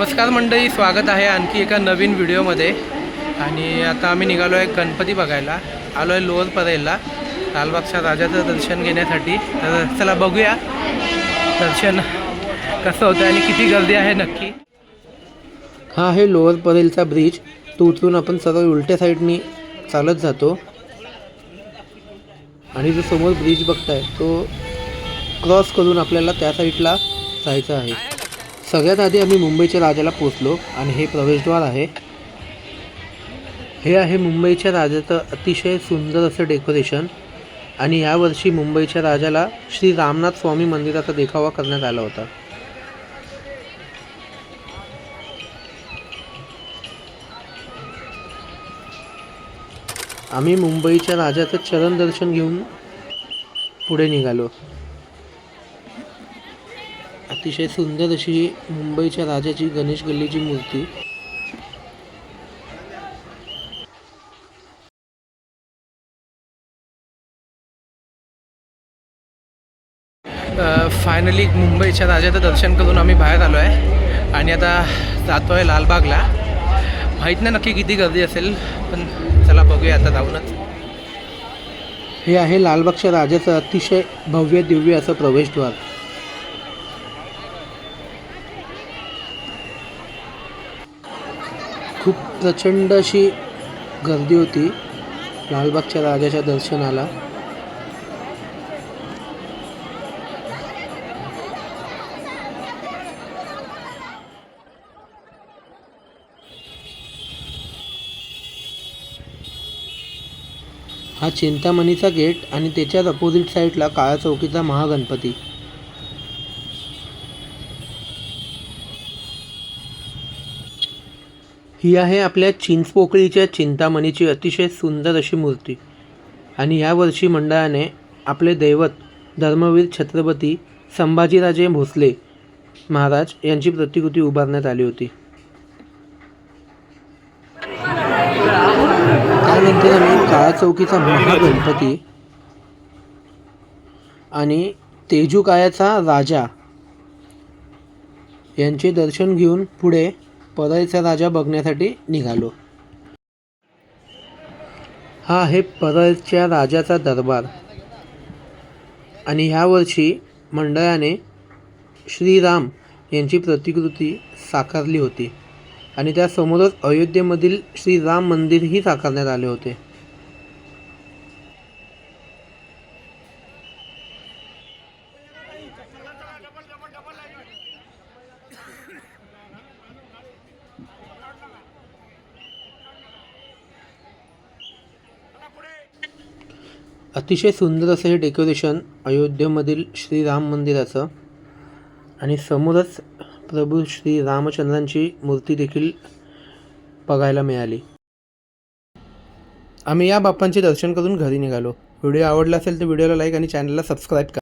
नमस्कार मंडळी स्वागत आहे आणखी एका नवीन व्हिडिओमध्ये. आणि आता आम्ही निघालो आहे गणपती बघायला. आलो आहे लोअर परेलला लालबागच्या राजाचं दर्शन घेण्यासाठी. तर चला बघूया दर्शन कसं होतं आणि किती गर्दी आहे नक्की. हा आहे लोअर परेलचा ब्रिज. तो उतरून आपण सर्व उलट्या साईडनी चालत जातो. आणि जो समोर ब्रिज बघताय तो क्रॉस करून आपल्याला त्या साईडला जायचं आहे. सगळ्यात आधी आम्ही मुंबईच्या राजाला पोचलो आणि हे प्रवेशद्वार आहे. हे आहे मुंबईच्या राजाचं अतिशय सुंदर असं डेकोरेशन आणि यावर्षी मुंबईच्या राजाला श्री रामनाथ स्वामी मंदिराचा देखावा करण्यात आला होता. आम्ही मुंबईच्या राजाचं चरण दर्शन घेऊन पुढे निघालो. अतिशय सुंदर अशी मुंबईच्या राजाची गणेश गल्लीची मूर्ती. फायनली मुंबईच्या राजाचं दर्शन करून आम्ही बाहेर आलो आहे आणि आता जातो आहे लालबागला. माहीत नाही नक्की किती गर्दी असेल पण चला बघूया आता जाऊनच. हे आहे लालबागच्या राजाचं अतिशय भव्य दिव्य असं प्रवेशद्वार. खूप प्रचंड अशी गर्दी होती लालबागच्या राजाच्या दर्शनाला. हा चिंतामणीचा गेट आणि त्याच्याच अपोजिट साईडला काळा चौकीचा महागणपती. ही आहे आपल्या चिंचपोकळीच्या चिंतामणीची अतिशय सुंदर अशी मूर्ती. आणि यावर्षी मंडळाने आपले दैवत धर्मवीर छत्रपती संभाजीराजे भोसले महाराज यांची प्रतिकृती उभारण्यात आली होती. त्यानंतर आम्ही काळा चौकीचा महागणपती आणि तेजूकायाचा राजा यांचे दर्शन घेऊन पुढे परळचा राजा बघण्यासाठी निघालो. हा आहे परळच्या राजाचा दरबार. आणि ह्यावर्षी मंडळाने श्रीराम यांची प्रतिकृती साकारली होती. आणि त्यासमोरच अयोध्येमधील श्रीराम मंदिरही साकारण्यात आले होते. अतिशय सुंदर असं हे डेकोरेशन अयोध्येमधील श्रीराम मंदिराचं आणि समोरच प्रभू श्री रामचंद्रांची मूर्ती देखील बघायला मिळाली. आम्ही या बाप्पांचे दर्शन करून घरी निघालो. व्हिडिओ आवडला असेल तर व्हिडिओला लाईक आणि चॅनलला सबस्क्राईब करा.